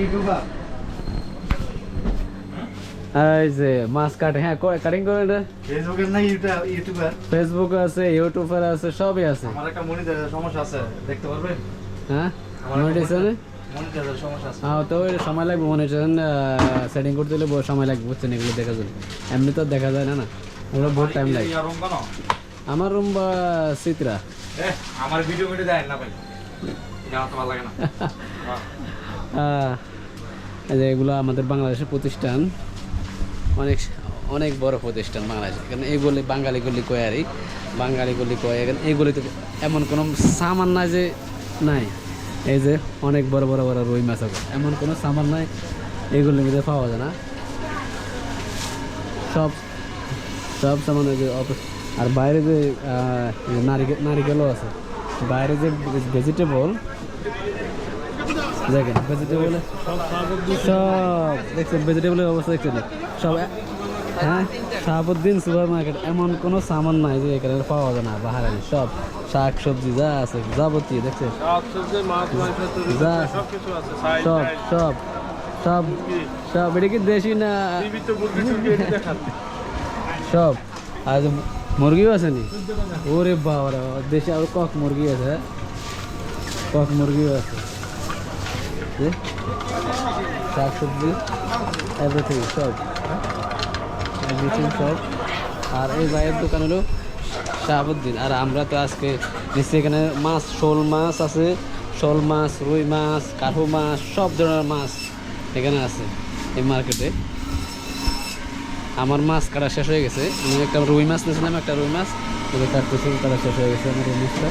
YouTuber এই যে মাছ কাটে। হ্যাঁ কাটিং করে এটা? ফেসবুকের না ইউটিউবার ফেসবুক আছে ইউটিউবার আছে সবই আছে। আমার একটা মনিটরের সমস্যা আছে দেখতে পারবেন? হ্যাঁ? আমার মনিটরের সমস্যা আছে। হ্যাঁ তো সময় লাগবে মনিটাইজেশন সেটিং করতে হলে সময় লাগবে বুঝছেন এগুলো দেখা জন্য। এমনি তো দেখা যায় না না? ওগুলো বহুত টাইম লাগে। আমার রুম বা চিত্রা? আমার ভিডিও মিডিও দেয় না ভাই। যে এগুলো আমাদের বাংলাদেশের প্রতিষ্ঠান। অনেক অনেক বড় প্রতিষ্ঠান বাংলাদেশে। কারণ এগুলি বাঙালি গুলি কয় আরই বাঙালি গুলি কয়। এখানে এইগুলিতে এমন কোনো সামান নাই যে, নাই। এই যে অনেক বড় বড় বড় রুই মাছ আছে। এমন কোনো সামান নাই, এগুলির মধ্যে পাওয়া যায় না। সব সব সামান যে আর বাইরে যে নারিকেল নারিকেলও আছে। বাইরে যে ভেজিটেবল দেখেন ভেজিটেবল সব দেখছেন ভেজিটেবলের অবস্থা দেখছেন। সব হ্যাঁ শাহাবুদ্দিন সুপার মার্কেট এমন কোনো সামান নাই যে এখানে পাওয়া যায় না বাহারে সব শাক সবজি যা আছে যাবতীয় দেখছেন? যা সব সব সব সব এটা কি দেশি না সব আর মুরগিও আছে নি? ওরে বাবা, দেশি আর কক মুরগি আছে হ্যাঁ? কক মুরগিও আছে। শাক সবজি এভরিথিং সব। এভরিথিং সব। আর এই ভাইয়ের দোকান হলো শাহাবুদ্দিন। আর আমরা তো আজকে নিশ্চয়ই এখানে মাছ, শোল মাছ আছে। শোল মাছ, রুই মাছ কাঠু মাছ, সব ধরনের মাছ এখানে আছে এই মার্কেটে। আমার মাছ কাটা শেষ হয়ে গেছে। আমি একটা রুই মাছ নিয়েছিলাম, একটা রুই মাছ। ওদের কাটতেছি কাটা শেষ হয়ে গেছে আমার মাছটা।